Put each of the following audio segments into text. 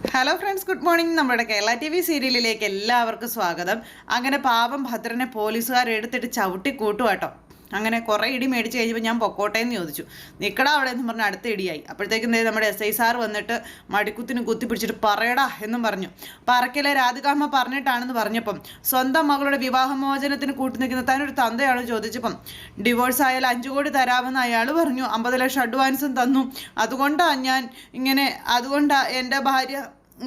Hello friends good morning നമ്മുടെ Kerala T V സീരിയലിലേക്ക് എല്ലാവർക്കും സ്വാഗതം. അങ്ങനെ പാപം ഭദ്രനെ പോലീസുകാർ എടുത്തിട്ട് ചവിട്ടി കൂട്ടുവാട്ടോ അങ്ങനെ കുറേ ഇടി മേടിച്ച് കഴിഞ്ഞപ്പോൾ ഞാൻ പൊക്കോട്ടെ എന്ന് ചോദിച്ചു. നിൽക്കടാ അവിടെ എന്ന് പറഞ്ഞ് അടുത്ത ഇടിയായി. അപ്പോഴത്തേക്കും നമ്മുടെ എസ് ഐ സാർ വന്നിട്ട് മടിക്കുത്തിന് കുത്തി പിടിച്ചിട്ട് പറയടാ എന്നും പറഞ്ഞു. പറക്കലെ രാധികാമ്മ പറഞ്ഞിട്ടാണെന്ന് പറഞ്ഞപ്പം സ്വന്തം മകളുടെ വിവാഹമോചനത്തിന് കൂട്ടി നിൽക്കുന്ന താനൊരു തന്തയാണ് ചോദിച്ചപ്പം ഡിവോഴ്സ് ആയാൽ അഞ്ചു കോടി തരാമെന്ന് അയാൾ പറഞ്ഞു. അമ്പത് ലക്ഷം അഡ്വാൻസും തന്നു. അതുകൊണ്ടാണ് ഞാൻ ഇങ്ങനെ അതുകൊണ്ടാണ് എന്റെ ഭാര്യ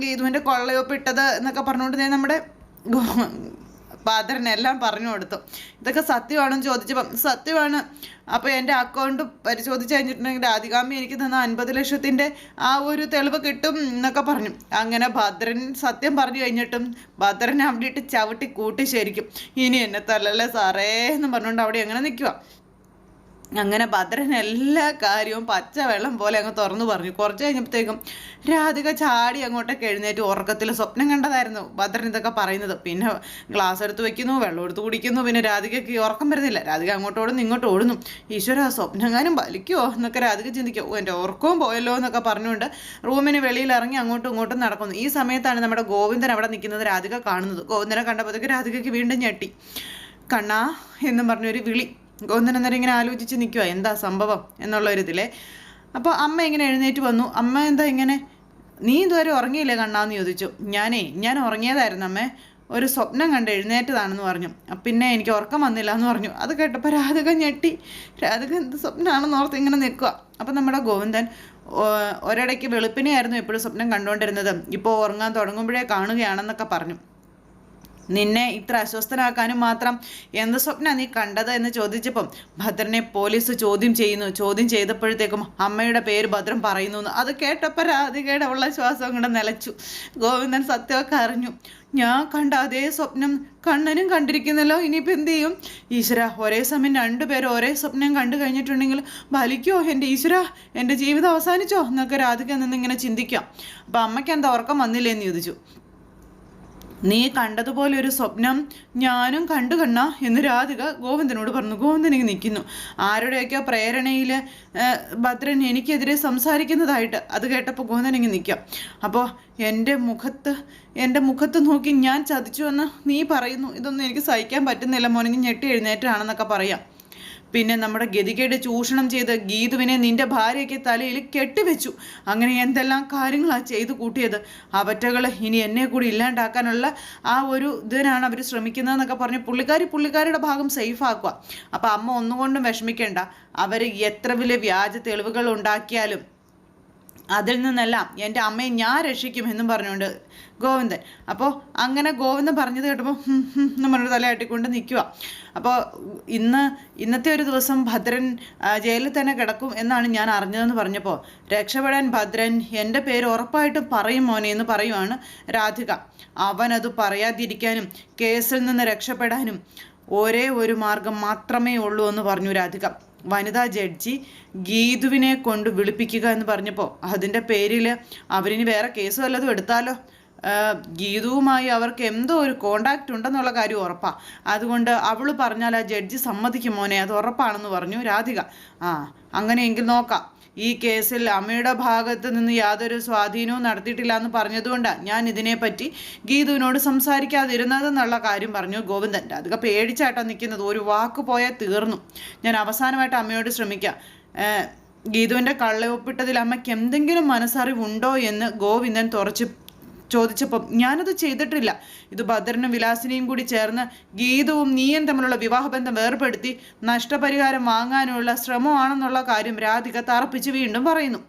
ഗീതുവിന്റെ കൊള്ളയൊപ്പിട്ടത് എന്നൊക്കെ പറഞ്ഞുകൊണ്ട് ഞാൻ നമ്മുടെ എല്ലാം പറഞ്ഞു കൊടുത്തു. ഇതൊക്കെ സത്യമാണെന്ന് ചോദിച്ചപ്പം സത്യമാണ്. അപ്പോൾ എന്റെ അക്കൗണ്ട് പരിശോധിച്ച് കഴിഞ്ഞിട്ടുണ്ടെങ്കിൽ ആദികാമി എനിക്ക് തന്ന അൻപത് ലക്ഷത്തിന്റെ ആ ഒരു തെളിവ് കിട്ടും എന്നൊക്കെ പറഞ്ഞു. അങ്ങനെ ഭദ്രൻ സത്യം പറഞ്ഞു കഴിഞ്ഞിട്ടും ഭദ്രൻ അവിടെ ഇട്ട് ചവിട്ടി കൂട്ടി ശരിക്കും. ഇനി എന്നെ തല്ലല്ലേ സാറേ എന്ന് പറഞ്ഞുകൊണ്ട് അവിടെ അങ്ങനെ നിൽക്കുക അങ്ങനെ ഭദ്രൻ എല്ലാ കാര്യവും പച്ചവെള്ളം പോലെ അങ്ങ് തുറന്നു പറഞ്ഞു. കുറച്ച് കഴിഞ്ഞപ്പോഴത്തേക്കും രാധിക ചാടി അങ്ങോട്ടൊക്കെ എഴുന്നേറ്റ് ഉറക്കത്തിൽ സ്വപ്നം കണ്ടതായിരുന്നു ഭദ്രൻ ഇതൊക്കെ പറയുന്നത്. പിന്നെ ഗ്ലാസ് എടുത്ത് വെക്കുന്നു വെള്ളം എടുത്ത് കുടിക്കുന്നു പിന്നെ രാധികയ്ക്ക് ഉറക്കം വരുന്നില്ല. രാധിക അങ്ങോട്ട് ഓടുന്നു ഇങ്ങോട്ട് ഓടുന്നു ഈശ്വര സ്വപ്നങ്ങാനും വലിക്കുമോ എന്നൊക്കെ രാധിക ചിന്തിക്കും. എന്റെ ഉറക്കവും പോയല്ലോ എന്നൊക്കെ പറഞ്ഞുകൊണ്ട് റൂമിന് വെളിയിൽ ഇറങ്ങി അങ്ങോട്ടും ഇങ്ങോട്ടും നടക്കുന്നു. ഈ സമയത്താണ് നമ്മുടെ ഗോവിന്ദൻ അവിടെ നിൽക്കുന്നത് രാധിക കാണുന്നത്. ഗോവിന്ദനെ കണ്ടപ്പോഴത്തേക്ക് രാധികയ്ക്ക് വീണ്ടും ഞെട്ടി. കണ്ണാ എന്നും പറഞ്ഞൊരു വിളി. അന്നേരം ഇങ്ങനെ ആലോചിച്ച് നിൽക്കുക എന്താ സംഭവം എന്നുള്ള ഒരു അപ്പോൾ അമ്മ ഇങ്ങനെ എഴുന്നേറ്റ് വന്നു. അമ്മ എന്താ ഇങ്ങനെ നീ ഇതുവരെ ഉറങ്ങിയില്ലേ കണ്ണാന്ന്? ചോദിച്ചു. ഞാനേ ഞാൻ ഉറങ്ങിയതായിരുന്നു അമ്മേ. ഒരു സ്വപ്നം കണ്ട് എഴുന്നേറ്റതാണെന്ന് പറഞ്ഞു. പിന്നെ എനിക്ക് ഉറക്കം വന്നില്ല എന്ന് പറഞ്ഞു. അത് കേട്ടപ്പോൾ രാധിക ഞെട്ടി. രാധിക എന്ത് സ്വപ്നമാണെന്ന് ഓർത്ത് ഇങ്ങനെ നിൽക്കുക അപ്പം നമ്മുടെ ഗോവിന്ദൻ ഒരിടയ്ക്ക് വെളുപ്പിനെയായിരുന്നു എപ്പോഴും സ്വപ്നം കണ്ടുകൊണ്ടിരുന്നത് ഇപ്പോൾ ഉറങ്ങാൻ തുടങ്ങുമ്പോഴേ കാണുകയാണെന്നൊക്കെ പറഞ്ഞു. നിന്നെ ഇത്ര അസ്വസ്ഥനാക്കാനും മാത്രം എന്ത് സ്വപ്ന നീ കണ്ടത് എന്ന് ചോദിച്ചപ്പം ഭദ്രനെ പോലീസ് ചോദ്യം ചെയ്യുന്നു. ചോദ്യം ചെയ്തപ്പോഴത്തേക്കും അമ്മയുടെ പേര് ഭദ്രം പറയുന്നു. അത് കേട്ടപ്പോൾ രാധികയുടെ ഉള്ള ശ്വാസം കൂടെ നിലച്ചു. ഗോവിന്ദൻ സത്യമൊക്കെ അറിഞ്ഞു. ഞാൻ കണ്ട അതേ സ്വപ്നം കണ്ണനും കണ്ടിരിക്കുന്നല്ലോ. ഇനിയിപ്പോൾ എന്ത് ചെയ്യും? ഈശ്വര ഒരേ സമയം രണ്ടുപേരും ഒരേ സ്വപ്നം കണ്ടു കഴിഞ്ഞിട്ടുണ്ടെങ്കിൽ ഫലിക്കോ? എന്റെ ഈശ്വര എന്റെ ജീവിതം അവസാനിച്ചോ? എന്നൊക്കെ രാധിക നിന്നിങ്ങനെ ചിന്തിക്കാം. അപ്പം അമ്മയ്ക്ക് എന്താ ഉറക്കം വന്നില്ലേ എന്ന് ചോദിച്ചു. നീ കണ്ടതുപോലെ ഒരു സ്വപ്നം ഞാനും കണ്ടു കണ്ണ എന്ന് രാധിക ഗോവിന്ദനോട് പറഞ്ഞു. ഇങ്ങനെ നിൽക്കുന്നു. ആരുടെയൊക്കെ പ്രേരണയിൽ ഭദ്രൻ എനിക്കെതിരെ സംസാരിക്കുന്നതായിട്ട് അത് കേട്ടപ്പോൾ ഗോവിന്ദൻ ഇങ്ങനെ നിൽക്കാം. അപ്പോൾ എന്റെ മുഖത്ത് എന്റെ മുഖത്ത് നോക്കി ഞാൻ ചതിച്ചു എന്ന് നീ പറയുന്നു. ഇതൊന്നും എനിക്ക് സഹിക്കാൻ പറ്റുന്നില്ല മോനെങ്കിൽ ഞെട്ടി എഴുന്നേറ്റാണെന്നൊക്കെ പറയാം. പിന്നെ നമ്മുടെ ഗതികേട് ചൂഷണം ചെയ്ത് ഗീതുവിനെ നിന്റെ ഭാര്യയ്ക്ക് തലയിൽ കെട്ടിവെച്ചു. അങ്ങനെ എന്തെല്ലാം കാര്യങ്ങളാണ് ചെയ്തു കൂട്ടിയത്? അവറ്റകൾ ഇനി എന്നെ കൂടി ഇല്ലാണ്ടാക്കാനുള്ള ആ ഒരു ഇതിനാണ് അവർ ശ്രമിക്കുന്നതെന്നൊക്കെ പറഞ്ഞ് പുള്ളിക്കാരി പുള്ളിക്കാരുടെ ഭാഗം സേഫ് ആക്കുക. അപ്പം അമ്മ ഒന്നുകൊണ്ടും വിഷമിക്കേണ്ട. അവർ എത്ര വലിയ വ്യാജ തെളിവുകൾ ഉണ്ടാക്കിയാലും അതിൽ നിന്നെല്ലാം എന്റെ അമ്മയെ ഞാൻ രക്ഷിക്കും എന്നും പറഞ്ഞുകൊണ്ട് ഗോവിന്ദൻ. അപ്പോൾ അങ്ങനെ ഗോവിന്ദൻ പറഞ്ഞത് കേട്ടപ്പോൾ എന്ന് പറഞ്ഞൊരു തലയാട്ടിക്കൊണ്ട് നിൽക്കുക അപ്പോൾ ഇന്ന് ഇന്നത്തെ ഒരു ദിവസം ഭദ്രൻ ജയിലിൽ തന്നെ കിടക്കും എന്നാണ് ഞാൻ അറിഞ്ഞതെന്ന് പറഞ്ഞപ്പോൾ രക്ഷപ്പെടാൻ ഭദ്രൻ എന്റെ പേര് ഉറപ്പായിട്ടും പറയും മോനെ എന്ന് പറയുവാണ് രാധിക. അവനത് പറയാതിരിക്കാനും കേസിൽ നിന്ന് രക്ഷപ്പെടാനും ഒരേ ഒരു മാർഗം മാത്രമേ ഉള്ളൂ എന്ന് പറഞ്ഞു രാധിക. വനിതാ ജഡ്ജി ഗീതുവിനെ കൊണ്ട് വിളിപ്പിക്കുക എന്ന് പറഞ്ഞപ്പോൾ അതിന്റെ പേരിൽ അവരിനി വേറെ കേസ് വല്ലതും എടുത്താലോ? ഗീതുവുമായി അവർക്ക് എന്തോ ഒരു കോണ്ടാക്റ്റ് ഉണ്ടെന്നുള്ള കാര്യം ഉറപ്പാണ് അതുകൊണ്ട് അവൾ പറഞ്ഞാൽ ആ ജഡ്ജി സമ്മതിക്കും മോനെ അത് ഉറപ്പാണെന്ന് പറഞ്ഞു രാധിക. ആ അങ്ങനെയെങ്കിൽ നോക്കാം. ഈ കേസിൽ അമ്മയുടെ ഭാഗത്ത് നിന്ന് യാതൊരു സ്വാധീനവും നടത്തിയിട്ടില്ല എന്ന് പറഞ്ഞതുകൊണ്ടാണ് ഞാൻ ഇതിനെപ്പറ്റി ഗീതുവിനോട് സംസാരിക്കാതിരുന്നതെന്നുള്ള കാര്യം പറഞ്ഞു ഗോവിന്ദൻ. രാധിക പേടിച്ചാട്ടോ നിൽക്കുന്നത് ഒരു വാക്ക് പോയാൽ തീർന്നു. ഞാൻ അവസാനമായിട്ട് അമ്മയോട് ശ്രമിക്കാം. ഗീതുവിന്റെ കള്ളയൊപ്പിട്ടതിൽ അമ്മയ്ക്ക് എന്തെങ്കിലും മനസ്സറിവുണ്ടോ എന്ന് ഗോവിന്ദൻ തുറച്ച് ചോദിച്ചപ്പം ഞാനത് ചെയ്തിട്ടില്ല. ഇത് ഭദ്രനും വിലാസിനിയും കൂടി ചേർന്ന് ഗീതവും നീയും തമ്മിലുള്ള വിവാഹബന്ധം വേർപ്പെടുത്തി നഷ്ടപരിഹാരം വാങ്ങാനുള്ള ശ്രമമാണെന്നുള്ള കാര്യം രാധിക തറപ്പിച്ച് വീണ്ടും പറയുന്നു.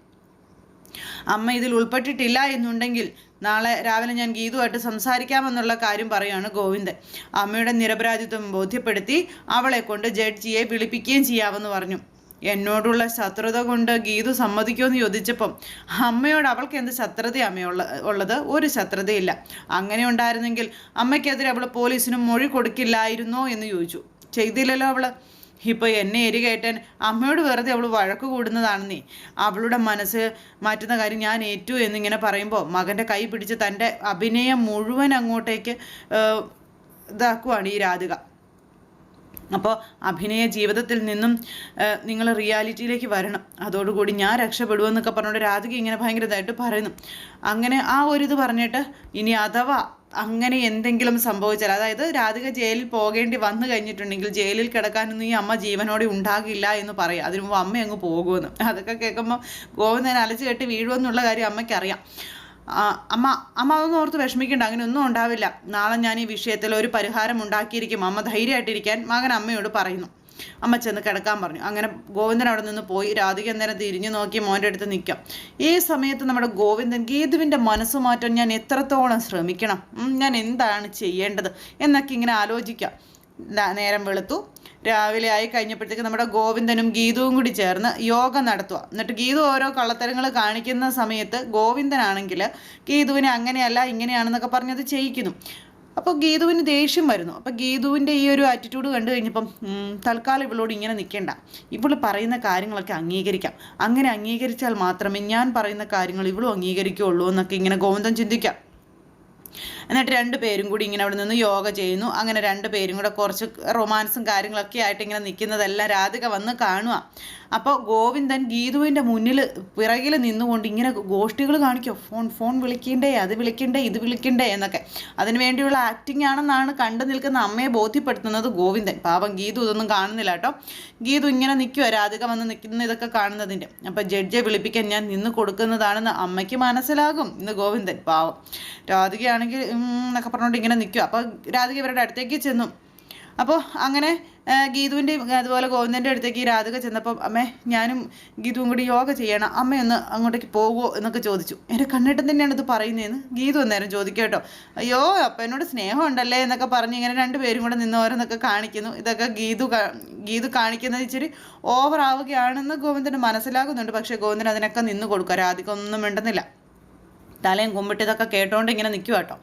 അമ്മ ഇതിൽ ഉൾപ്പെട്ടിട്ടില്ല എന്നുണ്ടെങ്കിൽ നാളെ രാവിലെ ഞാൻ ഗീതുമായിട്ട് സംസാരിക്കാമെന്നുള്ള കാര്യം പറയുകയാണ് ഗോവിന്ദൻ. അമ്മയുടെ നിരപരാധിത്വം ബോധ്യപ്പെടുത്തി അവളെ കൊണ്ട് ജഡ്ജിയെ വിളിപ്പിക്കുകയും ചെയ്യാമെന്ന് പറഞ്ഞു. എന്നോടുള്ള ശത്രുത കൊണ്ട് ഗീതു സമ്മതിക്കുമെന്ന് ചോദിച്ചപ്പം അമ്മയോട് അവൾക്ക് എന്ത് ശത്രുത അമ്മയുള്ള ഉള്ളത്? ഒരു ശത്രുതയില്ല. അങ്ങനെ ഉണ്ടായിരുന്നെങ്കിൽ അമ്മയ്ക്കെതിരെ അവൾ പോലീസിന് മൊഴി കൊടുക്കില്ലായിരുന്നോ എന്ന് ചോദിച്ചു. ചെയ്തില്ലല്ലോ അവൾ ഇപ്പോൾ എന്നെ എരികേറ്റാൻ അമ്മയോട് വെറുതെ അവൾ വഴക്ക് കൂടുന്നതാണെന്നേ. അവളുടെ മനസ്സ് മാറ്റുന്ന കാര്യം ഞാൻ ഏറ്റു എന്നിങ്ങനെ പറയുമ്പോൾ മകന്റെ കൈ പിടിച്ച് തന്റെ അഭിനയം മുഴുവൻ അങ്ങോട്ടേക്ക് ഇതാക്കുവാണ് ഈ രാധിക. അപ്പോൾ അഭിനയ ജീവിതത്തിൽ നിന്നും നിങ്ങൾ റിയാലിറ്റിയിലേക്ക് വരണം. അതോടുകൂടി ഞാൻ രക്ഷപ്പെടുമെന്നൊക്കെ പറഞ്ഞുകൊണ്ട് രാധിക ഇങ്ങനെ ഭയങ്കര ഇതായിട്ട് പറയുന്നു. അങ്ങനെ ആ ഒരു ഇത് പറഞ്ഞിട്ട് ഇനി അഥവാ അങ്ങനെ എന്തെങ്കിലും സംഭവിച്ചാൽ അതായത് രാധിക ജയിലിൽ പോകേണ്ടി വന്നു കഴിഞ്ഞിട്ടുണ്ടെങ്കിൽ ജയിലിൽ കിടക്കാനൊന്നും ഈ അമ്മ ജീവനോടെ ഉണ്ടാകില്ല എന്ന് പറയാം. അതിനു മുമ്പ് അമ്മ അങ്ങ് പോകുമെന്ന്. അതൊക്കെ കേൾക്കുമ്പോൾ ഗോവിന്ദൻ അലച്ചു കെട്ടി വീഴുമെന്നുള്ള കാര്യം അമ്മയ്ക്കറിയാം. അമ്മ അമ്മ അതൊന്നും ഓർത്ത് വിഷമിക്കേണ്ട അങ്ങനെ ഒന്നും ഉണ്ടാവില്ല. നാളെ ഞാൻ ഈ വിഷയത്തിൽ ഒരു പരിഹാരം ഉണ്ടാക്കിയിരിക്കും. അമ്മ ധൈര്യമായിട്ടിരിക്കാൻ മകൻ അമ്മയോട് പറയുന്നു. അമ്മ ചെന്ന് കിടക്കാൻ പറഞ്ഞു. അങ്ങനെ ഗോവിന്ദൻ അവിടെ നിന്ന് പോയി. രാധിക അന്നേരം തിരിഞ്ഞു നോക്കി മോന്റെ അടുത്ത് നിൽക്കാം. ഈ സമയത്ത് നമ്മുടെ ഗോവിന്ദൻ ഗീതുവിന്റെ മനസ്സ് മാറ്റാൻ ഞാൻ എത്രത്തോളം ശ്രമിക്കണം? ഞാൻ എന്താണ് ചെയ്യേണ്ടത്? എന്നൊക്കെ ഇങ്ങനെ ആലോചിക്കാം. നേരം വെളുത്തു. രാവിലെ ആയി കഴിഞ്ഞപ്പോഴത്തേക്ക് നമ്മുടെ ഗോവിന്ദനും ഗീതുവും കൂടി ചേർന്ന് യോഗ നടത്തുക എന്നിട്ട് ഗീതു ഓരോ കള്ളത്തരങ്ങൾ കാണിക്കുന്ന സമയത്ത് ഗോവിന്ദനാണെങ്കിൽ ഗീതുവിനെ അങ്ങനെയല്ല ഇങ്ങനെയാണെന്നൊക്കെ പറഞ്ഞത് ചെയ്യിക്കുന്നു. അപ്പോൾ ഗീതുവിന് ദേഷ്യം വരുന്നു. അപ്പോൾ ഗീതുവിന്റെ ഈ ഒരു ആറ്റിറ്റ്യൂഡ് കണ്ടു കഴിഞ്ഞപ്പം തൽക്കാലം ഇവളോട് ഇങ്ങനെ നിൽക്കേണ്ട. ഇവൾ പറയുന്ന കാര്യങ്ങളൊക്കെ അംഗീകരിക്കാം. അങ്ങനെ അംഗീകരിച്ചാൽ മാത്രമേ ഞാൻ പറയുന്ന കാര്യങ്ങൾ ഇവളും അംഗീകരിക്കുകയുള്ളൂ എന്നൊക്കെ ഇങ്ങനെ ഗോവിന്ദൻ ചിന്തിക്കാം. എന്നിട്ട് രണ്ട് പേരും കൂടി ഇങ്ങനെ അവിടെ നിന്ന് യോഗ ചെയ്യുന്നു. അങ്ങനെ രണ്ട് പേരും കൂടെ കുറച്ച് റൊമാൻസും കാര്യങ്ങളൊക്കെ ആയിട്ട് ഇങ്ങനെ നിൽക്കുന്നതെല്ലാം രാധിക വന്ന് കാണുക അപ്പോൾ ഗോവിന്ദൻ ഗീതുവിന്റെ മുന്നിൽ പിറകിൽ നിന്നുകൊണ്ട് ഇങ്ങനെ ഗോഷ്ടികൾ കാണിക്കും. ഫോൺ ഫോൺ വിളിക്കണ്ടേ അത് വിളിക്കണ്ടേ ഇത് വിളിക്കണ്ടേ എന്നൊക്കെ. അതിന് വേണ്ടിയുള്ള ആക്ടിംഗ് ആണെന്നാണ് കണ്ടു നിൽക്കുന്ന അമ്മയെ ബോധ്യപ്പെടുത്തുന്നത് ഗോവിന്ദൻ. പാപം ഗീതു ഇതൊന്നും കാണുന്നില്ല കേട്ടോ. ഗീതു ഇങ്ങനെ നിൽക്കുക രാധിക വന്ന് നിൽക്കുന്ന ഇതൊക്കെ കാണുന്നതിന്റെ. അപ്പോൾ ജഡ്ജെ വിളിപ്പിക്കാൻ ഞാൻ നിന്ന് കൊടുക്കുന്നതാണെന്ന് അമ്മയ്ക്ക് മനസ്സിലാകും ഇന്ന് ഗോവിന്ദൻ. പാവം. രാധികയാണെങ്കിൽ എന്നൊക്കെ പറഞ്ഞുകൊണ്ട് ഇങ്ങനെ നിൽക്കുക അപ്പോൾ രാധിക ഇവരുടെ അടുത്തേക്ക് ചെന്നു. അപ്പോൾ അങ്ങനെ ഗീതുവിന്റെയും അതുപോലെ ഗോവിന്ദന്റെ അടുത്തേക്ക് ഈ രാധിക ചെന്നപ്പം അമ്മേ ഞാനും ഗീതുവും കൂടി യോഗ ചെയ്യണം. അമ്മയൊന്ന് അങ്ങോട്ടേക്ക് പോകുമോ എന്നൊക്കെ ചോദിച്ചു. എന്റെ കണ്ണിട്ടം തന്നെയാണ് ഇത് പറയുന്നതെന്ന് ഗീതു അന്നേരം ചോദിക്കുക കേട്ടോ. അയ്യോ അപ്പം എന്നോട് സ്നേഹം ഉണ്ടല്ലേ എന്നൊക്കെ പറഞ്ഞ് ഇങ്ങനെ രണ്ട് പേരും കൂടെ നിന്നോരെന്നൊക്കെ കാണിക്കുന്നു. ഇതൊക്കെ ഗീതു ഗീതു കാണിക്കുന്നത് ഇച്ചിരി ഓവറാവുകയാണെന്ന് ഗോവിന്ദന് മനസ്സിലാകുന്നുണ്ട്. പക്ഷേ ഗോവിന്ദൻ അതിനൊക്കെ നിന്ന് കൊടുക്കുക രാധിക ഒന്നും മിണ്ടുന്നില്ല. തലയും കുമ്പിട്ട് ഇതൊക്കെ കേട്ടോണ്ട് ഇങ്ങനെ നിൽക്കുക കേട്ടോ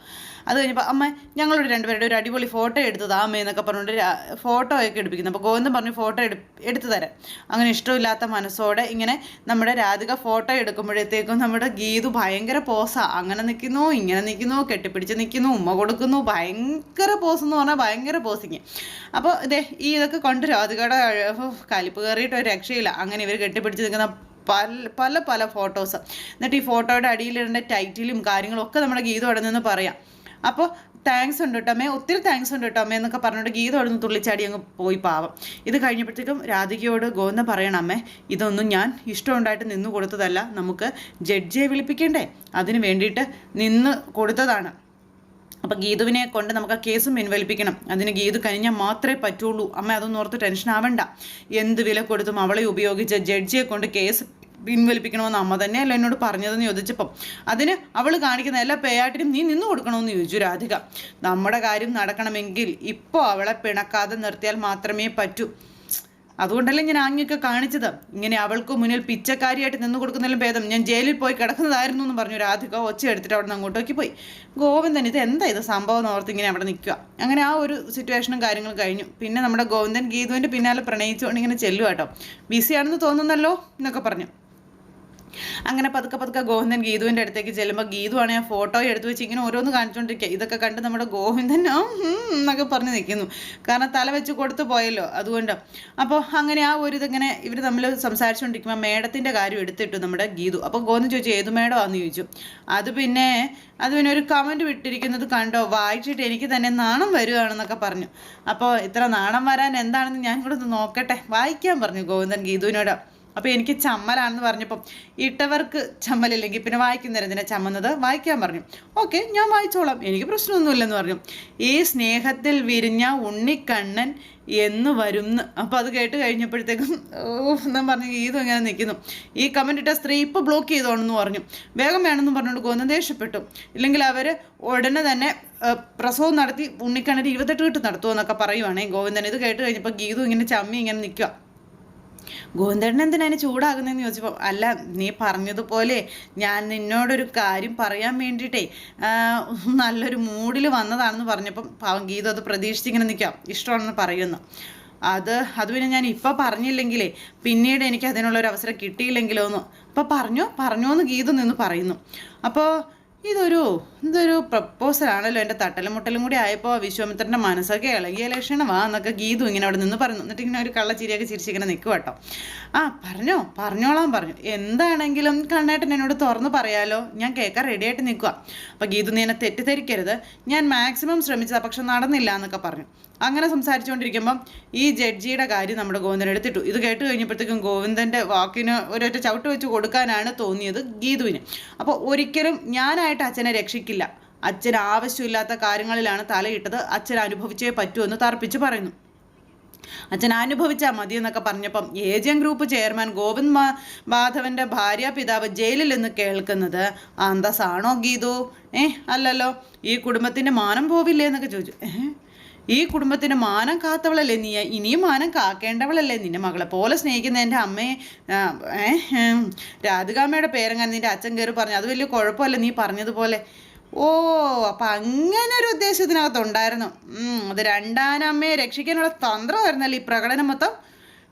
അത് കഴിഞ്ഞപ്പോൾ അമ്മ ഞങ്ങളൊരു രണ്ടുപേരുടെ ഒരു അടിപൊളി ഫോട്ടോ എടുത്തതാ അമ്മ എന്നൊക്കെ പറഞ്ഞുകൊണ്ട് ഫോട്ടോ ഒക്കെ എടുപ്പിക്കുന്നു. അപ്പോൾ ഗോവിന്ദൻ പറഞ്ഞു ഫോട്ടോ എടു എടുത്തു തരാം അങ്ങനെ ഇഷ്ടമില്ലാത്ത മനസ്സോടെ ഇങ്ങനെ നമ്മുടെ രാധിക ഫോട്ടോ എടുക്കുമ്പോഴത്തേക്കും നമ്മുടെ ഗീതു ഭയങ്കര പോസാണ് അങ്ങനെ നിൽക്കുന്നു ഇങ്ങനെ നിൽക്കുന്നു കെട്ടിപ്പിടിച്ച് നിൽക്കുന്നു ഉമ്മ കൊടുക്കുന്നു ഭയങ്കര പോസ് എന്ന് പറഞ്ഞാൽ ഭയങ്കര പോസിങ്. അപ്പോൾ ഇതേ ഈ ഇതൊക്കെ കൊണ്ട് രാധികയുടെ കലിപ്പ് കയറിയിട്ട് ഒരു രക്ഷയില്ല. അങ്ങനെ ഇവർ കെട്ടിപ്പിടിച്ച് നിൽക്കുന്ന പല പല പല ഫോട്ടോസ്. എന്നിട്ട് ഈ ഫോട്ടോയുടെ അടിയിലിടേണ്ട ടൈറ്റിലും കാര്യങ്ങളും ഒക്കെ നമ്മുടെ ഗീത അവിടെ നിന്ന് പറയാം. അപ്പോൾ താങ്ക്സ് ഉണ്ട് കേട്ടോ അമ്മേ. ഒത്തിരി താങ്ക്സ് ഉണ്ട് കേട്ടോ അമ്മേ എന്നൊക്കെ പറഞ്ഞിട്ട് ഗീത അവിടെ തുള്ളിച്ചാടി അങ്ങ് പോയി പാവം. ഇത് കഴിഞ്ഞപ്പോഴത്തേക്കും രാധികയോട് ഗോവിന്ദ പറയണം അമ്മേ ഇതൊന്നും ഞാൻ ഇഷ്ടമുണ്ടായിട്ട് നിന്ന് കൊടുത്തതല്ല. നമുക്ക് ജഡ്ജിയെ വിളിപ്പിക്കണ്ടേ? അതിന് വേണ്ടിയിട്ട് നിന്ന് കൊടുത്തതാണ്. അപ്പം ഗീതുവിനെ കൊണ്ട് നമുക്ക് ആ കേസ് പിൻവലിപ്പിക്കണം. അതിന് ഗീതു കഴിഞ്ഞാൽ മാത്രമേ പറ്റുള്ളൂ. അമ്മ അതൊന്നും ഓർത്ത് ടെൻഷൻ ആവണ്ട. എന്ത് വില കൊടുത്തും അവളെ ഉപയോഗിച്ച് ജഡ്ജിയെ കൊണ്ട് കേസ് പിൻവലിപ്പിക്കണമെന്ന് അമ്മ തന്നെയല്ല എന്നോട് പറഞ്ഞതെന്ന് ചോദിച്ചപ്പം അതിന് അവൾ കാണിക്കുന്ന എല്ലാ പേയാട്ടിനും നീ നിന്ന് കൊടുക്കണമെന്ന് ചോദിച്ചു രാധിക. നമ്മുടെ കാര്യം നടക്കണമെങ്കിൽ ഇപ്പോൾ അവളെ പിണക്കാതെ നിർത്തിയാൽ മാത്രമേ പറ്റൂ. അതുകൊണ്ടല്ലേ ഞാൻ ആങ്ങിയൊക്കെ കാണിച്ചത്? ഇങ്ങനെ അവൾക്ക് മുന്നിൽ പിച്ചക്കാരിയായിട്ട് നിന്ന് കൊടുക്കുന്നതിലും ഭേദം. ഞാൻ ജയിലിൽ പോയി കിടക്കുന്നതായിരുന്നു എന്ന് പറഞ്ഞു രാധിക ഒച്ച എടുത്തിട്ട് അവിടെ നിന്ന് അങ്ങോട്ടേക്ക് പോയി. ഗോവിന്ദൻ ഇത് എന്താ ഇത് സംഭവം ഓർത്ത് ഇങ്ങനെ അവിടെ നിൽക്കുക. അങ്ങനെ ആ ഒരു സിറ്റുവേഷനും കാര്യങ്ങളും കഴിഞ്ഞു. പിന്നെ നമ്മുടെ ഗോവിന്ദൻ ഗീതുവിന്റെ പിന്നാലെ പ്രണയിച്ചുകൊണ്ട് ഇങ്ങനെ ചെല്ലുക കേട്ടോ ബിസിയാണെന്ന് തോന്നുന്നല്ലോ എന്നൊക്കെ പറഞ്ഞു. അങ്ങനെ പതുക്കെ പതുക്കെ ഗോവിന്ദൻ ഗീതുവിന്റെ അടുത്തേക്ക് ചെല്ലുമ്പോൾ ഗീതുവാണ് ആ ഫോട്ടോ എടുത്തു വെച്ച് ഇങ്ങനെ ഓരോന്ന് കാണിച്ചുകൊണ്ടിരിക്കുക ഇതൊക്കെ കണ്ട് നമ്മുടെ ഗോവിന്ദൻ എന്നൊക്കെ പറഞ്ഞ് നിൽക്കുന്നു കാരണം തല വെച്ച് കൊടുത്തു പോയല്ലോ അതുകൊണ്ട്. അപ്പോൾ അങ്ങനെ ആ ഒരു ഇതിങ്ങനെ ഇവർ തമ്മിൽ സംസാരിച്ചുകൊണ്ടിരിക്കുമ്പോൾ മേഡത്തിന്റെ കാര്യം എടുത്തിട്ടു നമ്മുടെ ഗീതു. അപ്പോൾ ഗോവിന്ദൻ ചോദിച്ചു ഏത് മേഡമാണെന്ന് ചോദിച്ചു. അത് പിന്നെ അത് പിന്നെ ഒരു കമന്റ് വിട്ടിരിക്കുന്നത് കണ്ടോ? വായിച്ചിട്ട് എനിക്ക് തന്നെ നാണം വരികയാണെന്നൊക്കെ പറഞ്ഞു. അപ്പോൾ ഇത്ര നാണം വരാൻ എന്താണെന്ന് ഞാൻ കൂടെ ഒന്ന് നോക്കട്ടെ. വായിക്കാൻ പറഞ്ഞു ഗോവിന്ദൻ ഗീതുവിനോട്. അപ്പോൾ എനിക്ക് ചമ്മലാണെന്ന് പറഞ്ഞപ്പം ഇട്ടവർക്ക് ചമ്മലില്ലെങ്കിൽ പിന്നെ വായിക്കുന്നേരം എന്തിനാ ചമ്മന്നത്? വായിക്കാൻ പറഞ്ഞു. ഓക്കെ ഞാൻ വായിച്ചോളാം. എനിക്ക് പ്രശ്നമൊന്നുമില്ലെന്ന് പറഞ്ഞു. ഈ സ്നേഹത്തിൽ വിരിഞ്ഞ ഉണ്ണിക്കണ്ണൻ എന്ന് വരും അപ്പോൾ അത് കേട്ട് കഴിഞ്ഞപ്പോഴത്തേക്കും എന്നും പറഞ്ഞു ഗീതം ഇങ്ങനെ നിൽക്കുന്നു. ഈ കമന്റ് ഇട്ട സ്ത്രീ ഇപ്പോൾ ബ്ലോക്ക് ചെയ്തോണെന്ന് പറഞ്ഞു. വേഗം വേണമെന്ന് പറഞ്ഞുകൊണ്ട് കൊന്നു ദേഷ്യപ്പെട്ടു. ഇല്ലെങ്കിൽ അവർ ഉടനെ തന്നെ പ്രസവം നടത്തി ഉണ്ണിക്കണ്ണൻ ഇരുപത്തെട്ട് കിട്ട് നടത്തുമെന്നൊക്കെ പറയുവാണേ ഗോവിന്ദൻ. ഇത് കേട്ട് കഴിഞ്ഞപ്പോൾ ഗീതു ഇങ്ങനെ ചമ്മി ഇങ്ങനെ നിൽക്കുക ഗോവിന്ദേട്ടൻ എന്തിനാ ചൂടാകുന്നതെന്ന് ചോദിച്ചപ്പോൾ അല്ല നീ പറഞ്ഞതുപോലെ ഞാൻ നിന്നോടൊരു കാര്യം പറയാൻ വേണ്ടിയിട്ടേ നല്ലൊരു മൂഡിൽ വന്നതാണെന്ന് പറഞ്ഞപ്പം പാവം ഗീത അത് പ്രതീക്ഷിച്ചിങ്ങനെ നിൽക്കാം. ഇഷ്ടമാണെന്ന് പറയുന്നു. അത് അത് പിന്നെ ഞാൻ ഇപ്പോൾ പറഞ്ഞില്ലെങ്കിലേ പിന്നീട് എനിക്ക് അതിനുള്ളൊരു അവസരം കിട്ടിയില്ലെങ്കിലോ എന്ന് അപ്പോൾ പറഞ്ഞു പറഞ്ഞു എന്ന് ഗീത നിന്ന് പറയുന്നു. അപ്പോൾ ഇതൊരു ഇതൊരു പ്രപ്പോസലാണല്ലോ എന്റെ തട്ടലും മുട്ടലും കൂടി ആയപ്പോൾ വിശ്വാമിത്രന്റെ മനസ്സൊക്കെ ഇളകിയ ലക്ഷണമാ എന്നൊക്കെ ഗീതു ഇങ്ങനെ അവിടെ നിന്ന് പറഞ്ഞു. എന്നിട്ട് ഇങ്ങനെ ഒരു കള്ളച്ചിരിയൊക്കെ ചിരിച്ചിങ്ങനെ നിൽക്കും കേട്ടോ ആ പറഞ്ഞോ പറഞ്ഞോളാം പറഞ്ഞു. എന്താണെങ്കിലും കണ്ണേട്ടൻ എന്നോട് തുറന്ന് പറയാലോ. ഞാൻ കേൾക്കാൻ റെഡിയായിട്ട് നിൽക്കുക അപ്പോൾ ഗീതു നീ എന്നെ തെറ്റിദ്ധരിക്കരുത്. ഞാൻ മാക്സിമം ശ്രമിച്ചതാണ് പക്ഷെ നടന്നില്ല എന്നൊക്കെ പറഞ്ഞു. അങ്ങനെ സംസാരിച്ചുകൊണ്ടിരിക്കുമ്പം ഈ ജഡ്ജിയുടെ കാര്യം നമ്മുടെ ഗോവിന്ദൻ എടുത്തിട്ടു. ഇത് കേട്ട് കഴിഞ്ഞപ്പോഴത്തേക്കും ഗോവിന്ദന്റെ വാക്കിന് ഒരൊറ്റ ചവിട്ട് വെച്ച് കൊടുക്കാനാണ് തോന്നിയത് ഗീതുവിന്. അപ്പോൾ ഒരിക്കലും ഞാനായിട്ട് അച്ഛനെ രക്ഷിക്കില്ല. അച്ഛൻ ആവശ്യമില്ലാത്ത കാര്യങ്ങളിലാണ് തലയിട്ടത്. അച്ഛൻ അനുഭവിച്ചേ പറ്റൂ എന്ന് തർപ്പിച്ച് പറയുന്നു. അച്ഛൻ അനുഭവിച്ചാൽ മതി എന്നൊക്കെ പറഞ്ഞപ്പം ഏജിയൻ ഗ്രൂപ്പ് ചെയർമാൻ ഗോവിന്ദ് മാധവന്റെ ഭാര്യ പിതാവ് ജയിലിൽ നിന്ന് കേൾക്കുന്നത് അന്തസ്സാണോ ഗീതു? ഏ അല്ലല്ലോ. ഈ കുടുംബത്തിന്റെ മാനം പോവില്ലേ എന്നൊക്കെ ചോദിച്ചു. ഏഹ്? ഈ കുടുംബത്തിന് മാനം കാത്തവളല്ലേ നീ? ഇനിയും മാനം കാക്കേണ്ടവളല്ലേ? നിന്റെ മകളെ പോലെ സ്നേഹിക്കുന്ന എന്റെ അമ്മയെ രാധികാമ്മയുടെ പേരങ്ങാൻ നിന്റെ അച്ഛൻ കയറി പറഞ്ഞു. അത് വലിയ കുഴപ്പമല്ല നീ പറഞ്ഞതുപോലെ. ഓ അപ്പം അങ്ങനെ ഒരു ഉദ്ദേശത്തിനകത്തുണ്ടായിരുന്നു അത് രണ്ടാനമ്മയെ രക്ഷിക്കാനുള്ള തന്ത്രമായിരുന്നല്ലേ ഈ പ്രകടനം മൊത്തം?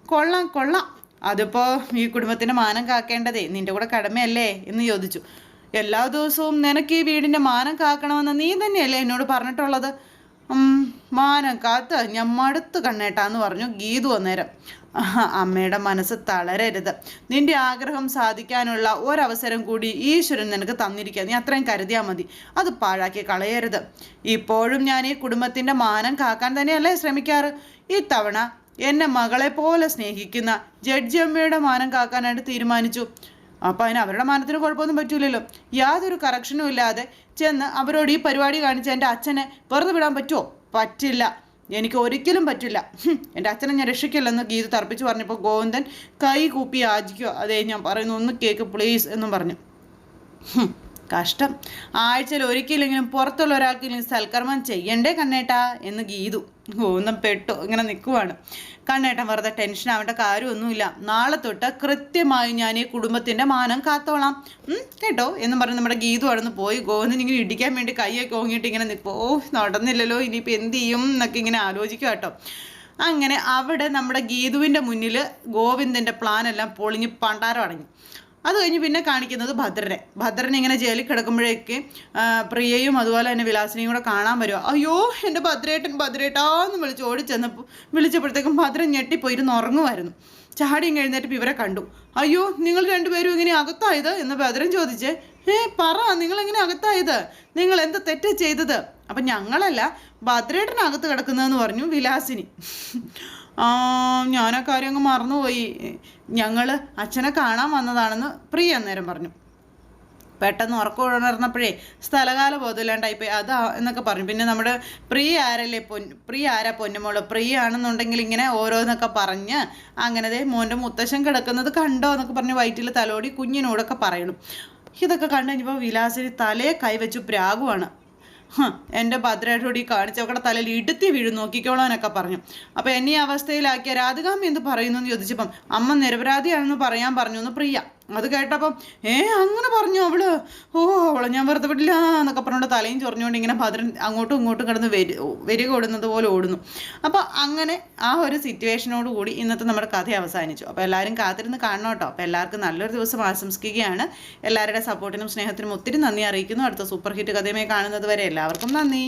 കൊള്ളാം കൊള്ളാം. അതിപ്പോൾ ഈ കുടുംബത്തിന്റെ മാനം കാക്കേണ്ടതേ. നിന്റെ കൂടെ കടമയല്ലേ? എന്ന് ചോദിച്ചു. എല്ലാ ദിവസവും നിനക്ക് ഈ വീടിന്റെ മാനം കാക്കണമെന്ന് നീ തന്നെയല്ലേ എന്നോട് പറഞ്ഞിട്ടുള്ളത്? മാനം കാത്ത് ഞാൻ മടുത്ത് കണ്ണേട്ടാന്ന് പറഞ്ഞു ഗീതു അന്നേരം. അമ്മയുടെ മനസ്സ് തളരരുത്. നിന്റെ ആഗ്രഹം സാധിക്കാനുള്ള ഒരവസരം കൂടി ഈശ്വരൻ നിനക്ക് തന്നിരിക്കുക നീ അത്രയും കരുതിയാൽ മതി. അത് പാഴാക്കി കളയരുത്. ഇപ്പോഴും ഞാൻ ഈ കുടുംബത്തിന്റെ മാനം കാക്കാൻ തന്നെയല്ലേ ശ്രമിക്കാറ്? ഇത്തവണ എന്നെ മകളെ പോലെ സ്നേഹിക്കുന്ന ജഡ്ജി അമ്മയുടെ മാനം കാക്കാനായിട്ട് തീരുമാനിച്ചു. അപ്പോൾ അതിന് അവരുടെ മാനത്തിന് കുഴപ്പമൊന്നും പറ്റൂലല്ലോ. യാതൊരു കറക്ഷനും ഇല്ലാതെ ചെന്ന് അവരോട് ഈ പരിപാടി കാണിച്ച് എന്റെ അച്ഛനെ വെറുതെ വിടാൻ പറ്റുമോ പറ്റില്ല. എനിക്ക് ഒരിക്കലും പറ്റില്ല. എന്റെ അച്ഛനെ ഞാൻ രക്ഷിക്കില്ലെന്ന് ഗീത തർപ്പിച്ച് പറഞ്ഞപ്പോൾ ഗോവിന്ദൻ കൈ കൂപ്പി യാചിക്കുക. അതേ ഞാൻ പറയുന്നു ഒന്ന് കേക്ക് പ്ലീസ് എന്നും പറഞ്ഞു. കഷ്ടം. ആഴ്ചയിൽ ഒരിക്കലെങ്കിലും പുറത്തുള്ള ഒരാൾക്കെങ്കിലും സൽക്കർമ്മം ചെയ്യണ്ടേ കണ്ണേട്ടാ? എന്ന് ഗീതു. ഒന്നും പെട്ടു. ഇങ്ങനെ നിൽക്കുവാണ് കണ്ണേട്ടൻ വെറുതെ ടെൻഷൻ ആവേണ്ട കാര്യമൊന്നുമില്ല. നാളെ തൊട്ട് കൃത്യമായി ഞാൻ ഈ കുടുംബത്തിന്റെ മാനം കാത്തോളാം. കേട്ടോ? എന്ന് പറഞ്ഞ് നമ്മുടെ ഗീതു അടന്ന് പോയി. ഗോവിന്ദൻ ഇങ്ങനെ ഇടിക്കാൻ വേണ്ടി കൈയൊക്കെ ഓങ്ങിയിട്ട് ഇങ്ങനെ നിൽക്കും ഓ നടന്നില്ലല്ലോ. ഇനിയിപ്പോൾ എന്ത് ചെയ്യും എന്നൊക്കെ ഇങ്ങനെ ആലോചിക്കുക കേട്ടോ. അങ്ങനെ അവിടെ നമ്മുടെ ഗീതുവിന്റെ മുന്നിൽ ഗോവിന്ദന്റെ പ്ലാനെല്ലാം പൊളിഞ്ഞ് പണ്ടാരം അടങ്ങി. അത് കഴിഞ്ഞ് പിന്നെ കാണിക്കുന്നത് ഭദ്രനെ. ഭദ്രൻ ഇങ്ങനെ ജയിലിൽ കിടക്കുമ്പോഴേക്ക് പ്രിയയും അതുപോലെ തന്നെ വിലാസിനെയും കൂടെ കാണാൻ വരുമോ അയ്യോ എന്റെ ഭദ്രേട്ടൻ ഭദ്രേട്ടാന്ന് വിളിച്ച് ഓടിച്ചെന്നപ്പോൾ വിളിച്ചപ്പോഴത്തേക്കും ഭദ്രൻ ഞെട്ടിപ്പോയിരുന്ന് ഉറങ്ങുമായിരുന്നു. ചാടിയും കഴിഞ്ഞിട്ട് ഇവരെ കണ്ടു. അയ്യോ നിങ്ങൾ രണ്ടുപേരും ഇങ്ങനെ അകത്തായത്? എന്ന് ഭദ്രൻ ചോദിച്ചേ ഏ പറ നിങ്ങൾ എങ്ങനെ അകത്തായത്? നിങ്ങൾ എന്ത് തെറ്റ് ചെയ്തത്? അപ്പം ഞങ്ങളല്ല ഭദ്രേട്ടനകത്ത് കിടക്കുന്നതെന്ന് പറഞ്ഞു വിലാസിനി. ഞാൻ ആ കാര്യം അങ്ങ് മറന്നുപോയി. ഞങ്ങൾ അച്ഛനെ കാണാൻ വന്നതാണെന്ന് പ്രിയ അന്നേരം പറഞ്ഞു. പെട്ടെന്ന് ഉറക്കം ഉണർന്നപ്പോഴേ സ്ഥലകാല ബോധമില്ലാണ്ടായിപ്പോയി. അതാ എന്നൊക്കെ പറഞ്ഞു. പിന്നെ നമ്മുടെ പ്രിയ ആരല്ലേ പൊൻ പ്രിയ ആരാ പൊന്നുമോൾ? പ്രിയ ആണെന്നുണ്ടെങ്കിൽ ഇങ്ങനെ ഓരോന്നൊക്കെ പറഞ്ഞ് അങ്ങനത്തെ മോന്റെ മുത്തശ്ശൻ കിടക്കുന്നത് കണ്ടോ എന്നൊക്കെ പറഞ്ഞ് വയറ്റിൽ തലോടി കുഞ്ഞിനോടൊക്കെ പറയണം. ഇതൊക്കെ കണ്ടു കഴിഞ്ഞപ്പോൾ വിലാസിന് തലയെ കൈവച്ചു പ്രാഗുവാണ് എന്റെ ഭദ്രയോടി കാണിച്ചവക്കടെ തലയിൽ ഇടുത്തി വീഴും നോക്കിക്കോളാനൊക്കെ പറഞ്ഞു. അപ്പോൾ എന്നെ ഈ അവസ്ഥയിലാക്കിയ രാധികാമ്മ എന്ത് പറയുന്നു എന്ന് ചോദിച്ചപ്പം അമ്മ നിരപരാധിയാണെന്ന് പറയാൻ പറഞ്ഞു എന്ന് പ്രിയ. അത് കേട്ടപ്പം ഏ അങ്ങനെ പറഞ്ഞു അവൾ? ഓ അവളെ ഞാൻ വെറുതെ വിടില്ല എന്നൊക്കെ പറഞ്ഞുകൊണ്ട് തലയും ചൊറിഞ്ഞുകൊണ്ട് ഇങ്ങനെ ഭദ്രൻ അങ്ങോട്ടും ഇങ്ങോട്ടും കിടന്ന് വരി വരിക ഓടുന്നത് പോലെ ഓടുന്നു. അപ്പോൾ അങ്ങനെ ആ ഒരു സിറ്റുവേഷനോട് കൂടി ഇന്നത്തെ നമ്മുടെ കഥ അവസാനിച്ചു. അപ്പോൾ എല്ലാവരും കാത്തിരുന്ന് കാണണം കേട്ടോ. അപ്പോൾ എല്ലാവർക്കും നല്ലൊരു ദിവസം ആശംസിക്കുകയാണ്. എല്ലാവരുടെ സപ്പോർട്ടിനും സ്നേഹത്തിനും ഒത്തിരി നന്ദി അറിയിക്കുന്നു. അടുത്ത സൂപ്പർ ഹിറ്റ് കഥയുമായി കാണുന്നത് വരെ എല്ലാവർക്കും നന്ദി.